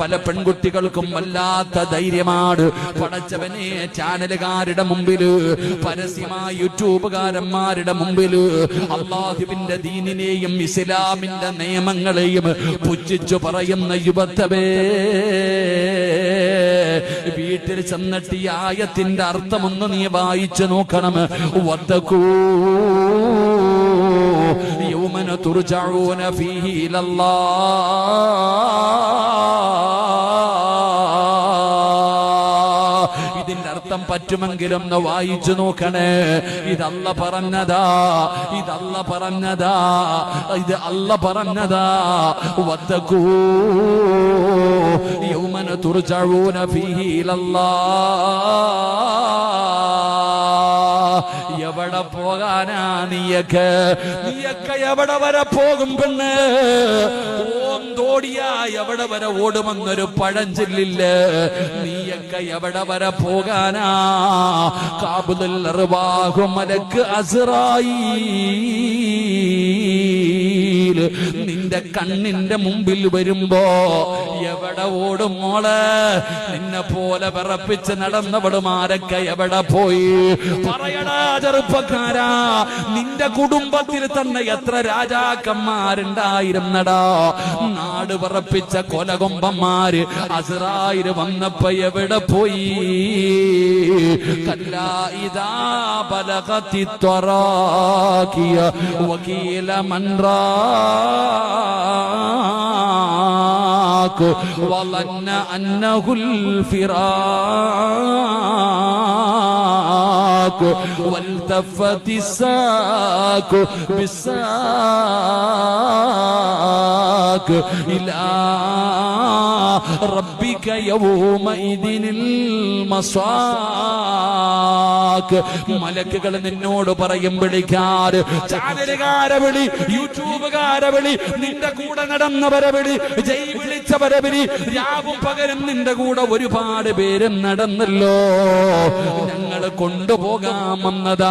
പല പെൺകുട്ടികൾക്കും വല്ലാത്ത ധൈര്യമാണ്. പടച്ചവനെ ചാനലുകാരുടെ മുമ്പിൽ പരസ്യമായ യൂട്യൂബുകാരന്മാരുടെ മുമ്പിൽ അള്ളാഹുവിന്റെ ദീനിനെയും ഇസ്ലാമിന്റെ നിയമങ്ങളെയും പുച്ഛിച്ചു പറയുന്ന യുവത്തവേ വീട്ടിൽ ചെന്നിട്ട് ഈ ആയത്തിന്റെ അർത്ഥമൊന്ന് നീ വായിച്ചു നോക്കണം. വത്തക്കൂ യൗമന فيه ഫീഹി الله ഇതിന്റെ അർത്ഥം പറ്റുമെങ്കിലും വായിച്ചു നോക്കണേ. ഇതല്ല പറഞ്ഞതാ. ഇതല്ല പറഞ്ഞതാ. ഇത് അല്ല പറഞ്ഞതാ. വത്തക്കൂ യൗമന തുറച്ചഴൂന ഫീഹി നീയൊക്കെ നീയൊക്കെ എവിടെ വരെ പോകും പെണ്ണ്? ഓം തോടിയാ എവിടെ വരെ ഓടുമെന്നൊരു പഴഞ്ചൊല്ലില്ലേ? നീയൊക്കെ എവിടെ വരെ പോകാനാ? കാബുദൽ മലക്ക് അസറായി നിന്റെ കണ്ണിന്റെ മുമ്പിൽ വരുമ്പോ എവിടെ ഓടും മോൾ? നിന്നെ പോലെ വിറപ്പിച്ച് നടന്നവളുമാരൊക്കെ എവിടെ പോയി? പറയടാ ചെറുപ്പക്കാരാ നിന്റെ കുടുംബത്തിൽ തന്നെ എത്ര രാജാക്കന്മാരുണ്ടായിരുന്നടാ? നാട് വിറപ്പിച്ച കൊലകൊമ്പന്മാര് അസറായിര് വന്നപ്പോ എവിടെ പോയി? കല്ലാ ഇതാ ബലഗത്തി ത്വറാക്കിയ വകീല ആക്കു വളന്ന അന്നഹുൽ ഫിറാകു വൽതഫതി സാകു ബിസാകു ഇലാ റബ്ബിക യൗമ ഇദിനിൽ മസാക് മലക്കുകൾ നിന്നോട് പറയും വിളിക്കാർ. ചാനലുകാരെ വിളി യൂട്യൂബുകാരെ വിളി നിന്റെ കൂടെ നടന്നവരെ വിളി ജൈവ വിളിച്ചവരെ വിളി രാവും പകരം നിന്റെ കൂടെ ഒരുപാട് പേരും നടന്നല്ലോ. ഞങ്ങൾ കൊണ്ടുപോകാമെന്നതാ